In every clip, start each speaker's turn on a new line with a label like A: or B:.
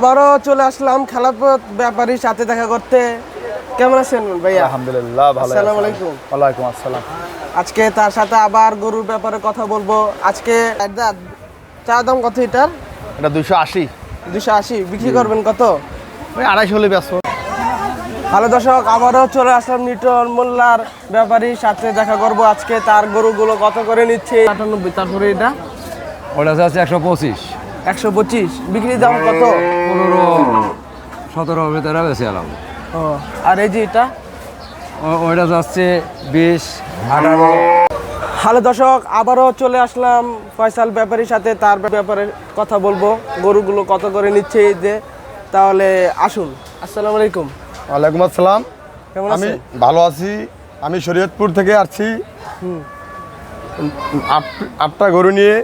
A: আবারও চলে আসলাম খেলাপথ ব্যাপারীর সাথে দেখা করতে। কেমন আছেন ভাইয়া?
B: আলহামদুলিল্লাহ ভালো
A: আসসালামু। আলাইকুম।
B: ওয়ালাইকুম আসসালাম।
A: আজকে তার সাথে আবার গরুর ব্যাপারে কথা বলব। আজকে চা দাম কত এটার?
B: এটা দুইশো আশি।
A: দুশো আশি বিক্রি করবেন কত?
B: ওই আড়াইশো হলে ব্যস্ত।
A: ভালো দর্শক আবারও চলে আসলাম নিটন মোল্লার ব্যাপারীর সাথে দেখা করব। আজকে তার গরুগুলো কত করে নিচ্ছে? আটানব্বই তারপরে এটা?
C: ওটা আছে একশো পঁচিশ।
A: একশো পঁচিশ। বিক্রি দাম কত?
C: পনেরো। সতেরো ভিতরে বেশি এলাম
A: ও আর এই যে এটা?
C: ওইটা যাচ্ছে বিশ আঠারো।
A: হ্যালো দর্শক আবারও চলে আসলাম ফয়সাল ব্যাপারীর সাথে। তার ব্যাপারে কথা বলব। গরুগুলো কত করে নিচ্ছে এই যে? তাহলে আসুন। আসসালামু আলাইকুম।
B: ওয়ালাইকুম আসসালাম।
A: কেমন
B: আমি
A: আছেন?
B: ভালো আছি। আমি শরীয়তপুর থেকে আসছি। আটটা গরু নিয়ে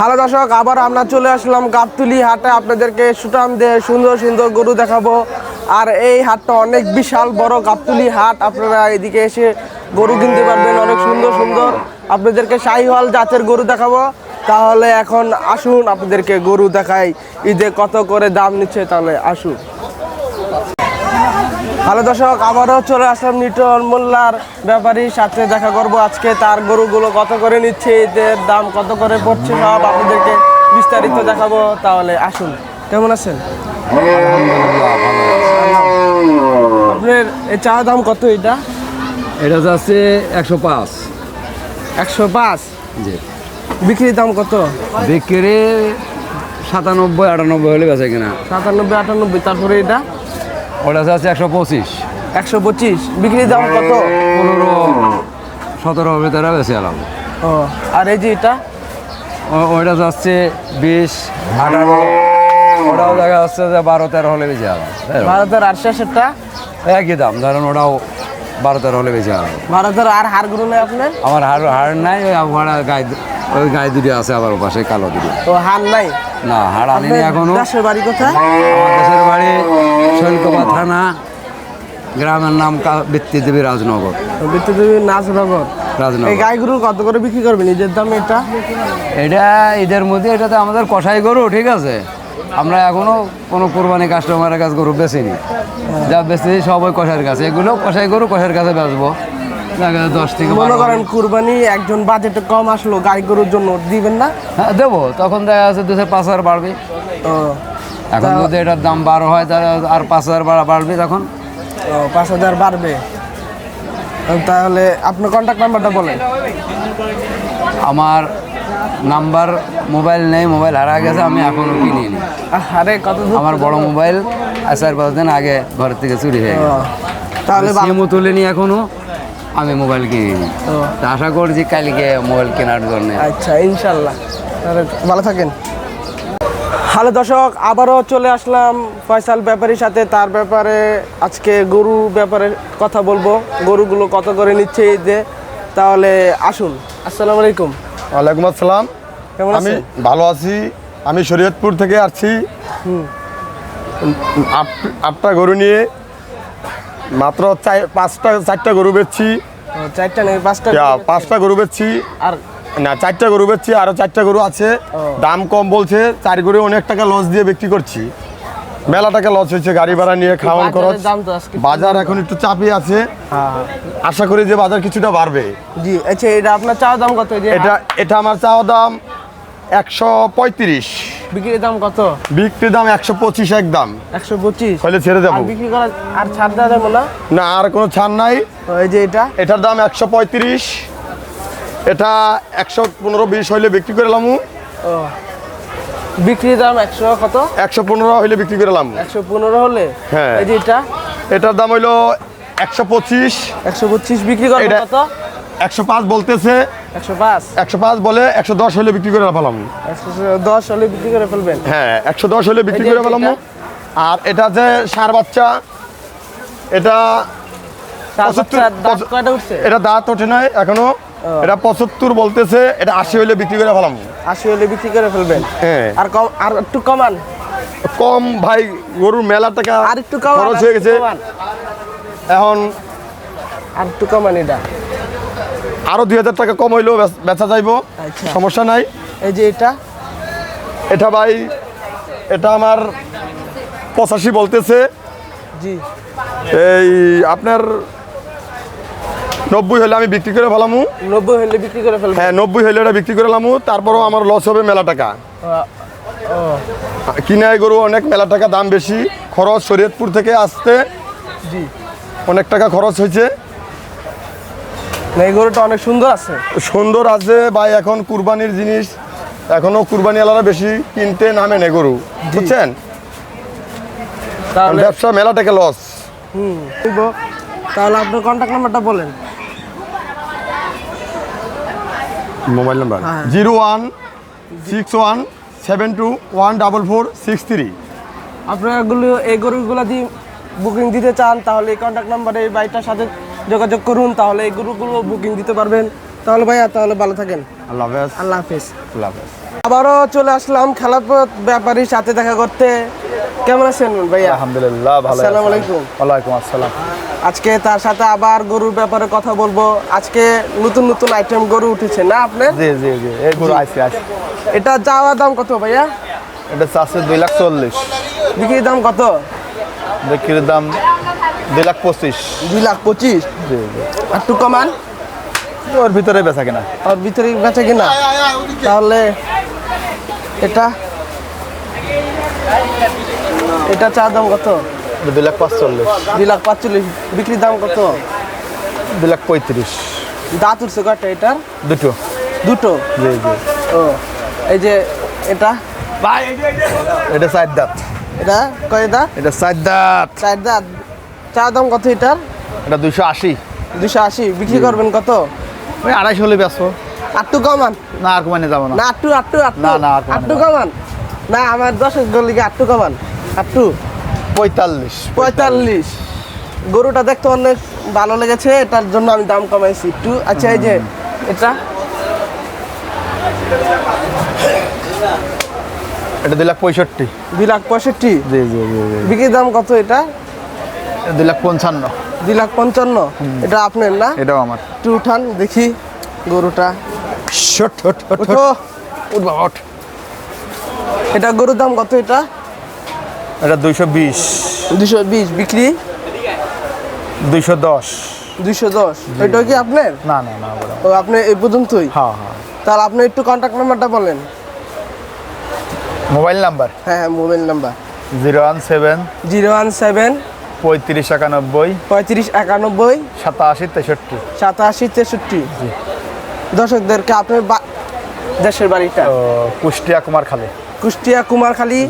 A: হ্যালো দর্শক, আবার আমরা চলে আসলাম গাবতুলি হাটে। আপনাদেরকে সুটাম দিয়ে সুন্দর সুন্দর গরু দেখাবো। আর এই হাটটা অনেক বিশাল বড় গাবতুলি হাট। আপনারা এদিকে এসে গরু কিনতে পারবেন, অনেক সুন্দর সুন্দর। আপনাদেরকে শাহিওয়াল জাতের গরু দেখাবো। তাহলে এখন আসুন, আপনাদেরকে গরু দেখাই। ঈদে কত করে দাম নিচ্ছে তাহলে আসুন। হ্যালো দর্শক আবারও চলে আসলাম নিটন মোল্লার ব্যাপারীর সাথে দেখা করব আজকে। তার গরুগুলো কত করে নিচ্ছে এদের দাম কত করে পড়ছে সব আপনাদেরকে বিস্তারিত দেখাবো। তাহলে আসুন কেমন আছেন? আপনার এই চা দাম কত এটা?
C: এটা যাচ্ছে একশো পাঁচ।
A: একশো পাঁচ?
C: জি।
A: বিক্রির দাম কত?
C: বিক্রি সাতানব্বই আটানব্বই হলে বেঁচে কিনা।
A: সাতানব্বই আটানব্বই তারপরে এটা?
C: ওটা যাচ্ছে একশো পঁচিশ।
A: একশো পঁচিশ? বিক্রির দাম কত?
C: পনেরো সতেরো ভিতরে বেশি এলাম
A: ও আর এই যে এটা?
C: ওইটা যাচ্ছে বিশ আঠারো। ওটাও দেখা যাচ্ছে যে বারো তেরো হলে বেশি এলাম
A: ভারতের আটশো সেটটা
C: একই দাম ধরেন ওটাও বারো তেরো হলে বেশি এলাম
A: ভারতের আর হার গরু নেই আপনার?
C: আমার হাড় হাড় নাই ওই আমার গায়ে ওই গায়ে দুটো আছে আবার ওপাশে কালো দুটো।
A: ও হার নাই?
C: না হাড় আনিনি এখনও।
A: দেশের বাড়ি কোথায়?
C: দেশের বাড়ি শৈলকোপা থানা গ্রামের নাম কা- বৃত্তি দেবী রাজনগর।
A: নাচনগর এই
C: রাজনগর।
A: গাই গরু কত করে বিক্রি করবেন? নিজের দাম এটা?
C: এটা ঈদের মধ্যে এটাতে আমাদের কষাই গরু ঠিক আছে? আমরা এখনও কোনো কোরবানি কাস্টমারের কাছে গরু বেচিনি। যা বেচি সব ওই কষাইয়ের কাছে। এগুলো কষাই গরু কষাইয়ের কাছে বেচবো। দশ থেকে
A: মনে করেন কুরবানি একজন বাজেটে কম আসলো গাই গরুর জন্য দিবেন না?
C: হ্যাঁ দেবো। তখন দেখা যাচ্ছে পাঁচ হাজার বাড়বে। এখন যদি এটার দাম বারো হয় তাহলে আর পাঁচ হাজার বাড়া- বাড়বে তখন?
A: পাঁচ হাজার বাড়বে। তাহলে আপনার কন্ট্যাক্ট নাম্বারটা বলেন।
C: আমার নাম্বার মোবাইল নেই মোবাইল হারা গেছে আমি এখনও কিনিনি।
A: আরে কত
C: আমার বড় মোবাইল আর চার পাঁচ দিন আগে ঘর থেকে চুরি হয়ে গেছে
A: তাহলে বা-
C: সিমও তুলিনি এখনও। আমি মোবাইল কিনিনি
A: ও,
C: তা আশা করছি কালকে মোবাইল কেনার জন্য।
A: আচ্ছা ইনশাল্লাহ। তাহলে ভালো থাকেন। হ্যালো দর্শক আবারও চলে আসলাম ফয়সাল ব্যাপারীর সাথে। তার ব্যাপারে আজকে গরু ব্যাপারে কথা বলব। গরুগুলো কত করে নিচ্ছে এই যে তাহলে আসুন। আসসালামু আলাইকুম।
B: ওয়ালাইকুম আসসালাম।
A: কেমন
B: আমি
A: আছেন?
B: ভালো আছি। আমি শরীয়তপুর থেকে আসছি। আট- আটটা গরু নিয়ে মাত্র পাঁচটা চারটা গরু বেচছি।
A: চারটা পাঁচটা
B: পাঁচটা গরু বেচছি।
A: আর
B: না চারটা গরু বেচছি আরও চারটা গরু আছে। দাম কম বলছে চার গরু অনেক টাকা লস দিয়ে বিক্রি করছি। মেলা টাকা লস হয়েছে গাড়ি ভাড়া নিয়ে খাওয়ান খরচ। বাজার এখন একটু চাপই আছে।
A: হ্যাঁ হ্যাঁ।
B: আশা করি যে বাজার কিছুটা বাড়বে।
A: জি আচ্ছা এটা আপনার চা দাম কত?
B: এটা এটা আমার চাওয়া দাম একশো পঁয়ত্রিশ।
A: বিক্রির দাম কত?
B: বিক্রির দাম একশো পঁচিশ একদম।
A: একশো পঁচিশ?
B: হলে ছেড়ে
A: আর বিক্রি করা আর ছাড় দেওয়া যাবে না?
B: না আর কোনো ছাড় নাই।
A: এই যে এটা?
B: এটার দাম একশো পঁয়ত্রিশ। এটা একশো পনেরো বিশ হইলে বিক্রি করলাম
A: ও বিক্রির দাম একশো কত?
B: একশো পনেরো হইলে বিক্রি করলাম
A: একশো পনেরো হলে?
B: হ্যাঁ।
A: এই যে এটা?
B: এটার দাম হইল একশো পঁচিশ।
A: একশো পঁচিশ বিক্রি
B: এটা-
A: কত?
B: একশো পাঁচ বলতেছে
A: একশো পাঁচ।
B: একশো পাঁচ বলে একশো দশ হলে বিক্রি করে ফেলাম।
A: দশ হলে বিক্রি করে ফেলবেন?
B: হ্যাঁ একশো দশ হলে বিক্রি করে ফেলাম। আর এটা যে সার বাচ্চা এটা এটা দাঁত ওঠে নাই এখনও। এটা পঁচাত্তর বলতেছে এটা আশি হইলে বিক্রি করে ফেলাম।
A: আশি হলে বিক্রি করে ফেলবেন?
B: হ্যাঁ।
A: আর কম আর একটু কমান।
B: কম ভাই গরুর মেলা টাকা
A: আর একটু কমান
B: খরচ হয়ে গেছে। এখন
A: আর একটু কমান এটা।
B: আরও দুই হাজার টাকা কম হইলেও বেচা যাইবো।
A: আচ্ছা।
B: সমস্যা নাই।
A: এই যে এটা?
B: এটা ভাই
D: এটা আমার পঁচাশি বলতেছে।
A: জি।
D: এই আপনার নব্বই হলে আমি বিক্রি করে ফেলামু।
A: নব্বই হলে বিক্রি করে ফেলবেন
D: হ্যাঁ নব্বই হলে এটা বিক্রি করে ফেলামু। তারপরও আমার লস হবে মেলা টাকা। কিনায় গরু অনেক মেলা টাকা দাম বেশি। খরচ শরীয়তপুর থেকে আসতে
A: জি।
D: অনেক টাকা খরচ হয়েছে।
A: এই গরুটা অনেক সুন্দর আছে?
D: সুন্দর আছে বা এখন কুরবানির জিনিস এখনও কুরবানি আলাদা বেশি কিনতে নামে না গরু বুঝছেন?
A: তাহলে
D: ব্যবসা মেলা টাকা লস
A: হুম। তাহলে আপনার কন্ট্যাক্ট নাম্বারটা বলেন।
D: Mobile number?
A: হ্যাঁ।
D: Zero one six one seven two one double four six three.
A: আপনারা এগুলো এই গরুগুলো দিয়ে বুকিং দিতে চান তাহলে এই কন্ট্যাক্ট নাম্বারে এই বাইকটার সাথে যোগাযোগ করুন তাহলে এই গরুগুলো বুকিং দিতে পারবেন। তাহলে ভাইয়া তাহলে ভালো থাকেন।
D: আল্লাহ হাফেজ।
A: আল্লাহ হাফিজ।
D: আল্লাহ হাফেজ।
A: আবারও চলে আসলাম খেলাপথ ব্যাপারীর সাথে দেখা করতে। কেমন আছেন ভাইয়া?
E: আলহামদুলিল্লাহ ভালো
A: আসসালামু আলাইকুম।
E: ওয়ালাইকুম আসসালাম।
A: আজকে তার সাথে আবার গরুর ব্যাপারে কথা বলব। আজকে নতুন নতুন আইটেম গরু উঠেছে না আপনার?
E: জি জি জি এই গরু আইসি আইসি
A: এটা যাওয়া দাম কত ভাইয়া?
E: এটা চাচ্ছে দুই লাখ চল্লিশ।
A: বিক্রির দাম কত?
E: বিক্রির দাম দুই লাখ পঁচিশ।
A: দুই লাখ পঁচিশ?
E: জি
A: একটু কমান
E: ওর ভিতরে বেচা কিনা।
A: আর ভিতরে বেচে কিনা? তাহলে এটা? এটা চা দাম কত?
E: দুই লাখ পাঁচচল্লিশ।
A: দুই লাখ পাঁচচল্লিশ। বিক্রির দাম কত?
E: দুই লাখ পঁয়ত্রিশ।
A: দাঁত উঠছে কয়টা এটার?
E: দুটো।
A: দুটো?
E: জি জি।
A: ও এই যে এটা?
E: এটা চার দাঁত।
A: এটা? কয় দাঁত?
E: এটা চার দাঁত।
A: চার দাঁত। চা দাম কত এটার?
E: এটা দুইশো আশি।
A: দুশো আশি। বিক্রি করবেন কত?
E: ওই আড়াইশো হলে বেচবো
A: আটটু কমান।
E: না আর কমানে যাব না।
A: না আটটু আটটু আটটু
E: না, না,
A: আটটু কমান। না আমার দশের গলিকে আটটু কমান। আটটু
E: পঁয়তাল্লিশ।
A: পঁয়তাল্লিশ। গরুটা দেখতে অনেক ভালো লেগেছে এটার জন্য আমি দাম কমাইছি একটু। আচ্ছা এই যে এটা।
E: এটা দুই লাখ পঁয়ষট্টি।
A: দুই লাখ পঁয়ষট্টি।
E: জি জি জি।
A: বিক্রির দাম কত এটা?
E: দুই লাখ পঞ্চান্ন।
A: দুই লাখ পঞ্চান্ন? এটা আপনার না?
E: এটাও আমার।
A: একটু উঠান দেখি গরুটা। এটা গরুর দাম কত এটা?
E: এটা দুইশো বিশ।
A: দুশো বিশ বিক্রি?
E: দুইশো দশ।
A: দুইশো দশ। এটা কি আপনার?
E: না না না
A: ও আপনি এই পর্যন্তই?
E: হ্যাঁ হ্যাঁ।
A: তাহলে আপনি একটু কন্ট্যাক্ট নাম্বারটা বলেন।
E: Mobile number?
A: হ্যাঁ হ্যাঁ mobile number.
E: Zero one seven
A: zero one seven
E: পঁয়ত্রিশ একানব্বই
A: পঁয়ত্রিশ একানব্বই
E: সাতাশি তেষট্টি।
A: সাতাশি তেষট্টি। দর্শকদেরকে আপনার দেশের বাড়িটা?
E: কুষ্টিয়া কুমারখালী।
A: কুষ্টিয়া কুমারখালী।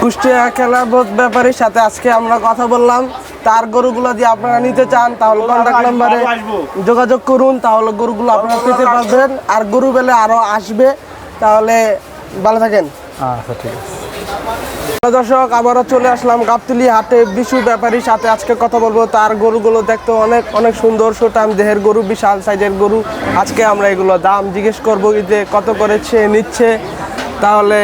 A: কুষ্টিয়া খেলা ব্যাপারীর সাথে আজকে আমরা কথা বললাম। তার গরুগুলো দিয়ে আপনারা নিতে চান তাহলে কন্ট্যাক্ট নাম্বারে যোগাযোগ করুন। তাহলে গরুগুলো আপনারা পেতে পারবেন। আর গরু বেলে আরও আসবে। তাহলে ভালো থাকেন।
E: আচ্ছা ঠিক আছে।
A: দর্শক আবারও চলে আসলাম গাবতলি হাটে। বিশু ব্যাপারীর সাথে আজকে কথা বলব তার গরুগুলো দেখতে অনেক অনেক সুন্দর সুটাম দেহের গরু বিশাল সাইজের গরু। আজকে আমরা এগুলো দাম জিজ্ঞেস করব যে কত করেছে নিচ্ছে। তাহলে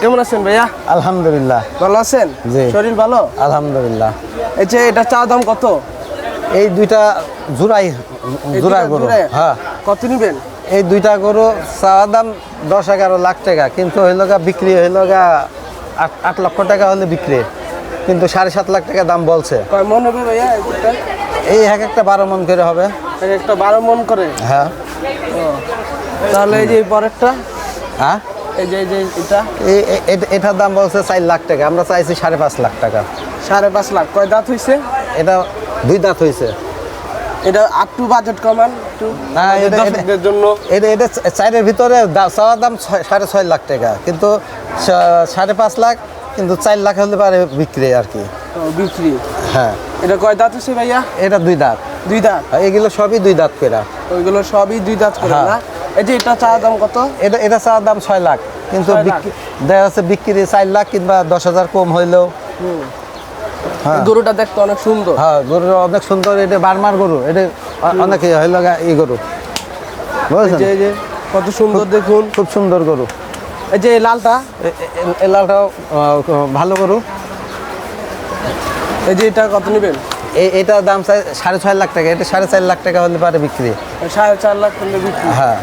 A: কেমন আছেন ভাইয়া?
F: আলহামদুলিল্লাহ।
A: ভালো আছেন। শরীর ভালো?
F: আলহামদুলিল্লাহ।
A: এই যে এটা চা দাম কত?
F: এই দুইটা জোড়াই জোড়া গরু হ্যাঁ।
A: কত নিবেন?
F: এই দুইটা গরু চাওয়া দাম দশ এগারো লাখ টাকা কিন্তু হইল গা বিক্রি হইল গা আট লক্ষ টাকা হলে বিক্রি। কিন্তু সাড়ে সাত লাখ টাকা দাম বলছে।
A: কয় মন হবে ভাইয়া এই
F: এক একটা বারো মন করে হবে।
A: এক একটা বারো মন করে?
F: হ্যাঁ।
A: তাহলে এই যে পরেরটা?
F: হ্যাঁ?
A: এই যে যে এটা?
F: এটার দাম বলছে চার লাখ টাকা। আমরা চাইছি সাড়ে পাঁচ লাখ টাকা।
A: সাড়ে পাঁচ লাখ। কয় দাঁত হয়েছে
F: এটা দুই দাঁত হয়েছে
A: এটা আটটু বাজেট কমান জন্য।
F: এটা এটা চারের ভিতরে চাওয়ার দাম সাড়ে ছয় লাখ টাকা। কিন্তু সাড়ে পাঁচ লাখ কিন্তু চার লাখ হলে পারে বিক্রি আর কি।
A: বিক্রি।
F: হ্যাঁ।
A: এটা কয় দাঁত হচ্ছে ভাইয়া?
F: এটা দুই দাঁত।
A: দুই দাঁত?
F: এগুলো সবই দুই দাঁত করে
A: ওইগুলো সবই দুই দাঁত করে
F: হ্যাঁ।
A: না? এই যে এটা চা দাম কত?
F: এটা এটা চাওয়ার দাম ছয় লাখ কিন্তু দেখা যাচ্ছে বিক্রি চার লাখ কিংবা দশ হাজার কম হইলেও। হ্যাঁ।
A: গরুটা দেখতে অনেক সুন্দর।
F: হ্যাঁ গরু অনেক সুন্দর এটা বার্মার গরু এটা অনেক হইল এই গরু।
A: যে কত সুন্দর দেখুন।
F: খুব সুন্দর গরু।
A: এই যে লালটা
F: এই লালটাও ভালো গরু
A: এই যে এটা কত নেবেন?
F: এই এটার দাম সাড়ে ছয় লাখ টাকা এটা সাড়ে চার লাখ টাকা হলে পারে বিক্রি।
A: সাড়ে চার লাখ টাকা বিক্রি।
F: হ্যাঁ।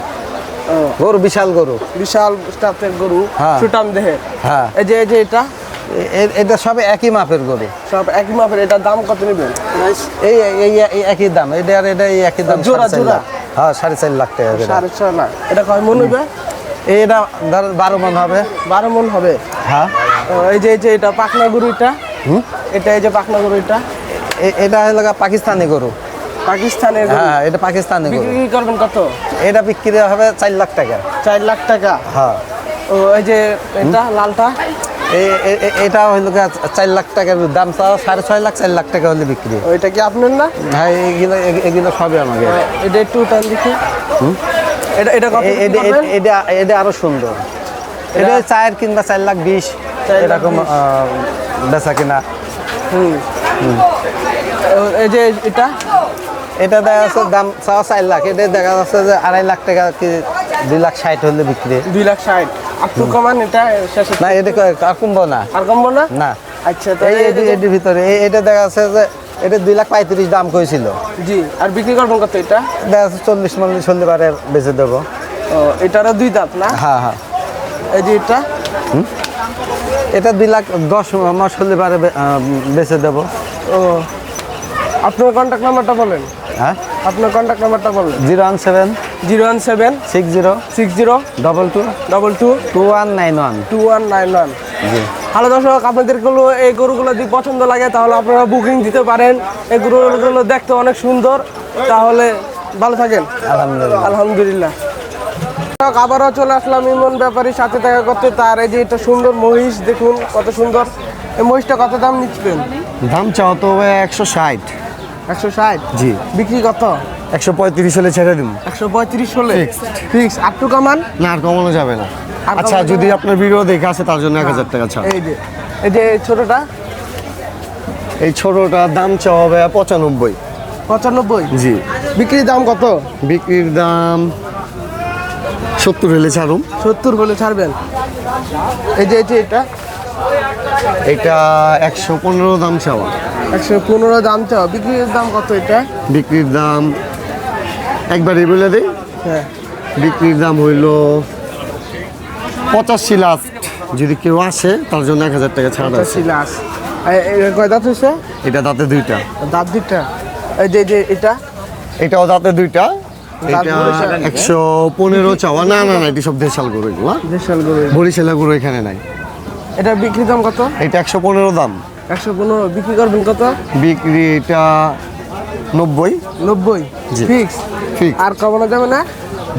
F: গরু বিশাল গরু।
A: বিশাল স্টাফের গরু
F: হ্যাঁ।
A: সুটাম দেহে।
F: হ্যাঁ।
A: এই যে এই যে এটা?
F: এটা সব একই মাপের গরু।
A: সব একই মাপের এটার দাম কত নেবেন?
F: এই এই এই একই দাম এটা আর এটা এই একই দাম
A: জোড়া, জোড়া।
F: হ্যাঁ সাড়ে চার লাখ টাকা
A: সাড়ে ছয় লাখ। এটা কয় মন হবে
F: এটা ধর বারো মন হবে।
A: বারো মন হবে।
F: হ্যাঁ।
A: এই যে এই যে এটা পাখনা গরু এটা এটা এই যে পাখনা গরু এটা
F: হলো পাকিস্তানি গরু।
A: পাকিস্তানের
F: হ্যাঁ এটা পাকিস্তানি গরু।
A: বিক্রি করবেন কত?
F: এটা বিক্রি হবে চার লাখ টাকা।
A: চার লাখ টাকা?
F: হ্যাঁ।
A: ও এই যে এটা লালটা?
F: এটা হইল চার লাখ টাকার দাম চাও সাড়ে ছয় লাখ চার লাখ টাকা হলে বিক্রি।
A: ওইটা কি আপনার না?
F: হ্যাঁ এগুলো এগুলো সবই আমাকে
A: এটা একটু টান দেখি। এটা এটা কত
F: এটা এটা আরও সুন্দর। এটা চার কিংবা চার লাখ বিশ এরকম বেচা কিনা।
A: হুম। এই যে এটা?
F: এটা দেখা যাচ্ছে দাম চাওয়া চার লাখ এটা দেখা যাচ্ছে যে আড়াই লাখ টাকা কি দুই লাখ ষাট হলে বিক্রি।
A: দুই লাখ ষাট। একটু কমান এটা
F: না এটা আর কমবো না।
A: আর কমবো না?
F: না।
A: আচ্ছা
F: এই এটির ভিতরে এটা দেখা যাচ্ছে যে এটা দুই লাখ পঁয়ত্রিশ দাম করেছিল
A: জি আর বিক্রি করবেন কত এটা?
F: দেখা চল্লিশ মল্লিশ হলে পারে বেঁচে দেবো।
A: ও এটারও দুই দাঁত না?
F: হ্যাঁ হ্যাঁ।
A: এই যে এটা?
F: এটা দুই লাখ দশ মাস হলে পারে বেচে দেবো।
A: ও আপনার কন্ট্যাক্ট নাম্বারটা বলেন।
F: হ্যাঁ?
A: আপনার কন্ট্যাক্ট নাম্বারটা বলেন।
F: Zero one seven
A: zero one seven
F: six zero
A: six zero
F: double two
A: double two
F: two one nine one.
A: Two one nine one.
F: জি।
A: হ্যালো দর্শক আপনাদেরগুলো এই গরুগুলো যদি পছন্দ লাগে তাহলে আপনারা বুকিং দিতে পারেন। এই গরুগুলো দেখতে অনেক সুন্দর। তাহলে ভালো থাকেন।
F: আলহামদুলিল্লাহ।
A: আলহামদুলিল্লাহ। আবারও চলে আসলাম ইমন ব্যাপারীর সাথে দেখা করতে। তার এই যে এটা সুন্দর মহিষ দেখুন কত সুন্দর। এই মহিষটা কত দাম নিচ্ছেন?
D: দাম চাও তো একশো ষাট।
A: একশো ষাট?
D: জি।
A: বিক্রি কত?
D: একশো পঁয়ত্রিশ হলে ছেড়ে দিন
A: একশো পঁয়ত্রিশ হলে? ফিক্স আটটু কামান
D: না আর কমানো যাবে না।
A: আর
D: আচ্ছা যদি আপনার ভিডিও দেখে আসে তার জন্য এক হাজার টাকা ছাড়
A: এই যে এই যে ছোটটা?
D: এই ছোটটার দাম চাওয়া হবে পঁচানব্বই।
A: পঁচানব্বই?
D: জি।
A: বিক্রির দাম কত?
D: বিক্রির দাম সত্তর হলে ছাড়ুন।
A: সত্তর হলে ছাড়বেন। এই যে এই যে এটা?
D: এটা একশো পনেরো দাম চাওয়া।
A: একশো পনেরো দাম চাও বিক্রির দাম কত এটা?
D: বিক্রির দাম একবারই বলে দেই।
A: হ্যাঁ।
D: বিক্রির দাম হইল পঁচাশি লাস্ট যদি কেউ আসে তার জন্য এক হাজার টাকা ছাড় আছে।
A: কয় দাঁত হয়েছে?
D: এটা দাঁতে দুইটা।
A: দাঁত দুইটা। এই যে যে এটা?
D: এটাও দাঁতে দুইটা। এটা একশো পনেরো চাওয়া। না না না এটি সব দেশাল গরু এগুলো
A: দেশাল গরু
D: বরিশালা গরু এখানে নাই।
A: এটা বিক্রির দাম কত?
D: এটা একশো পনেরো দাম।
A: একশো পনেরো। বিক্রি করবেন কত?
D: বিক্রি এটা নব্বই।
A: নব্বই।
D: জি।
A: ফিক্স?
D: ঠিক
A: আর কমানো যাবে না?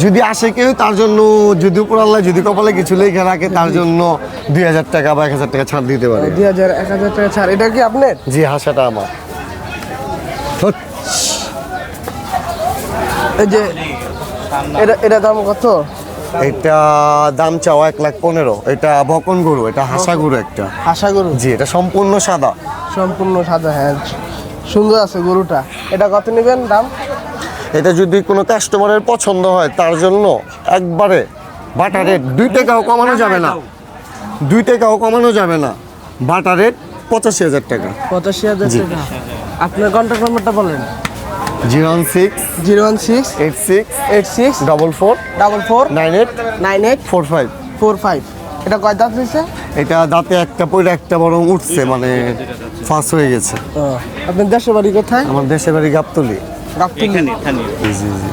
D: যদি আসে কেউ তার জন্য যদি উপর আল্লাহ যদি কপালে কিছু লেখে রাখে তার জন্য দুই হাজার টাকা বা এক হাজার টাকা ছাড় দিতে পারে।
A: দুই হাজার এক হাজার টাকা ছাড়। এটা কি আপনার?
D: জি হাসাটা আমার।
A: এই যে এটা এটা দাম কত?
D: এটা দাম চাওয়া এক লাখ পনেরো। এটা বকন গরু এটা হাসা গরু একটা।
A: আশা গরু?
D: জি এটা সম্পূর্ণ সাদা।
A: সম্পূর্ণ সাদা হ্যাঁ। সুন্দর আছে গরুটা। এটা কত নেবেন দাম?
D: এটা যদি কোনো কাস্টমারের পছন্দ হয় তার জন্য একবারে বাটা রেট দুই টাকাও কমানো যাবে না। দুই টাকাও কমানো যাবে না। বাটা রেট পঁচাশি হাজার টাকা।
A: পঁচাশি হাজার টাকা। আপনার কন্ট্যাক্ট নাম্বারটা বলেন।
D: Zero one six
A: zero one six
D: eight six
A: eight six
D: double four
A: double four
D: nine eight
A: nine eight
D: four five.
A: Four five. এটা কয় দাঁত হয়েছে?
D: এটা দাঁতে একটা পরে একটা বরং উঠছে মানে ফাঁস হয়ে গেছে।
A: আপনার দেশের বাড়ি কোথায়?
D: আমার দেশের বাড়ি গাবতলি
A: গাবতলী।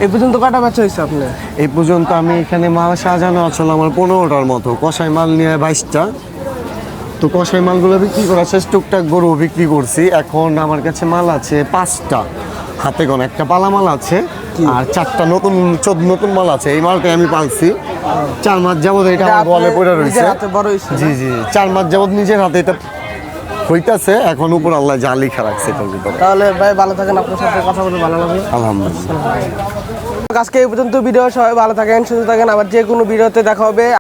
A: এই পর্যন্ত কটা বেচা হয়েছে আপনার?
D: এই পর্যন্ত আমি এখানে মাল সাজানো আছে আমার পনেরোটার মতো। কষাই মাল নিয়ে বাইশটা। তো কষাই মালগুলো বিক্রি করা শেষ টুকটাক গরু বিক্রি করছি। এখন আমার কাছে মাল আছে পাঁচটা। হাতে গোনা একটা পালা মাল আছে আর চারটা নতুন চোদ্দ নতুন মাল আছে। এই মালটাই আমি পালছি। চার মাস যাবত এটা আমার বলে পড়ে রয়েছে। জি জি। চার মাস যাবত নিজের হাতে এটা হইতাছে এখন উপর আল্লাহ যা লিখা রাখছে এটার ভিতরে।
A: তাহলে ভাই ভালো থাকেন আপনার সাথে কথা বলে ভালো লাগে
D: আলহামদুলিল্লাহ।
A: আজকে এই পর্যন্ত ভিডিও সবাই ভালো থাকেন সুস্থ থাকেন আবার যে কোনো ভিডিওতে দেখা হবে।